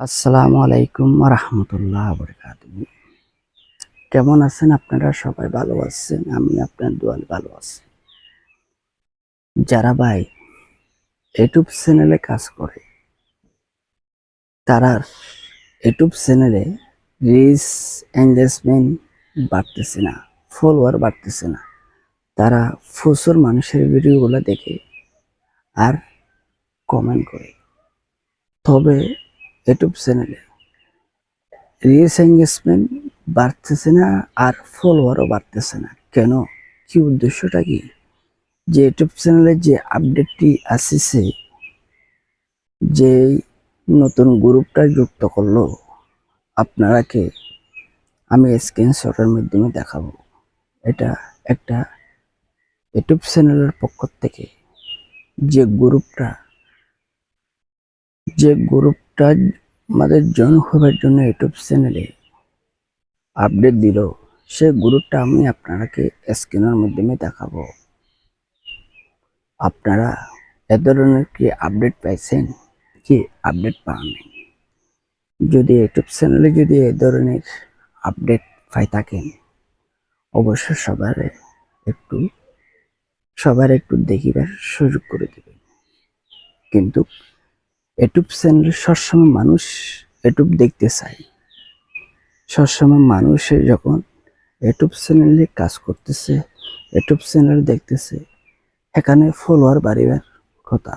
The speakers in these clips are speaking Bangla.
আসসালামু আলাইকুম রহমতুল্লাহ বরকাত কেমন আছেন আপনারা? সবাই ভালো আছেন, আমি আপনার দোয়াল ভালো আছি। যারা ভাই ইউটিউব চ্যানেলে কাজ করে, তারা ইউটিউব চ্যানেলে রিস এঙ্গেজমেন্ট বাড়তেছে না, ফলোয়ার বাড়তেছে না। তারা প্রচুর মানুষের ভিডিওগুলো দেখে আর কমেন্ট করে। তবে ইউটিউব চ্যানেলে রিচ এঙ্গেজমেন্ট বাড়তেছে না আর ফলোয়ারও বাড়তেছে না। কেন? কি উদ্দেশ্যটা কি? যে ইউটিউব চ্যানেলে যে আপডেটটি আসিছে যে নতুন গ্রুপটা যুক্ত করল আপনারাকে আমি স্ক্রিনশটের মাধ্যমে দেখাবো। এটা একটা ইউটিউব চ্যানেলের পক্ষ থেকে যে গ্রুপটা যে গ্রুপটা আমাদের হবার জন্য ইউটিউব চ্যানেলে আপডেট দিল। সেই গ্রুপটা আমি আপনারাকে স্ক্রিনের মাধ্যমে দেখাবো। আপনারা এ ধরনের কি আপডেট পাইছেন? কি আপডেট পাননি? যদি ইউটিউব চ্যানেলে যদি এ ধরনের আপডেট পাই থাকেন, অবশ্যই সবার একটু সবার একটু দেখিবার সুযোগ করে দেবেন। কিন্তু ইউটিউব চ্যানেলে সবসময় মানুষ ইউটিউব দেখতে চায়। সবসময় মানুষে যখন ইউটিউব চ্যানেলে কাজ করতেছে ইউটিউব চ্যানেল দেখতেছে, এখানে ফলোয়ার বাড়িবার কথা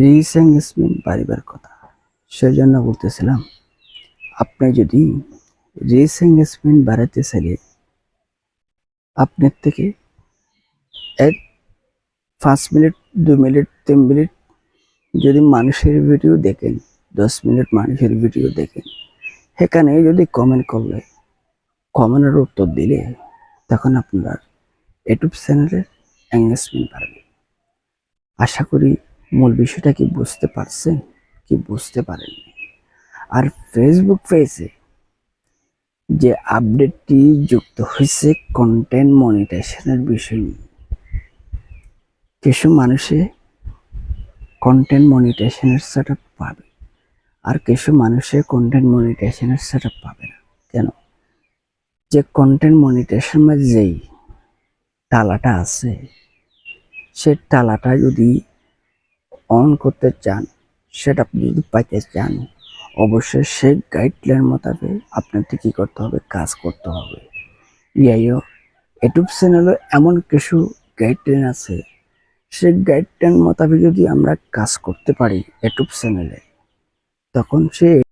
রিচ এঙ্গেজমেন্ট বাড়িবার কথা। সেই জন্য বলতেছিলাম, আপনি যদি রিচ এঙ্গেজমেন্ট বাড়াতে চাইলে আপনার থেকে এক, পাঁচ মিনিট, দু মিনিট, তিন মিনিট যদি মানুষের ভিডিও দেখেন, দশ মিনিট মানুষের ভিডিও দেখেন, সেখানে যদি কমেন্ট করলে কমেন্টের উত্তর দিলে, তখন আপনার ইউটিউব চ্যানেলের এঙ্গেজমেন্ট বাড়বে। আশা করি মূল বিষয়টা কি বুঝতে পারছেন, কি বুঝতে পারেননি? আর ফেসবুক পেজে যে আপডেটটি যুক্ত হয়েছে কন্টেন্ট মনিটাইজেশনের বিষয় নিয়ে, কিছু মানুষে কন্টেন্ট মনিটাইজেশনের সেট পাবে। আর কিছু মানুষের কন্টেন্ট মনিটাইজেশনের সেট পাবে না। কেন? যে কন্টেন্ট মনিটাইজেশন যেই তালাটা আছে, সে তালাটা যদি অন করতে চান সেটা আপনি যদি পাইতে চান, অবশ্যই সেই গাইডলাইন মোতাবেক আপনাকে কী করতে হবে? কাজ করতে হবে। ইয়াইও ইউটিউব চ্যানেলে এমন কিছু গাইডলাইন আছে সেই গাইডলাইন মোতাবেক যদি আমরা কাজ করতে পারি ইউটিউব চ্যানেলে তখন সে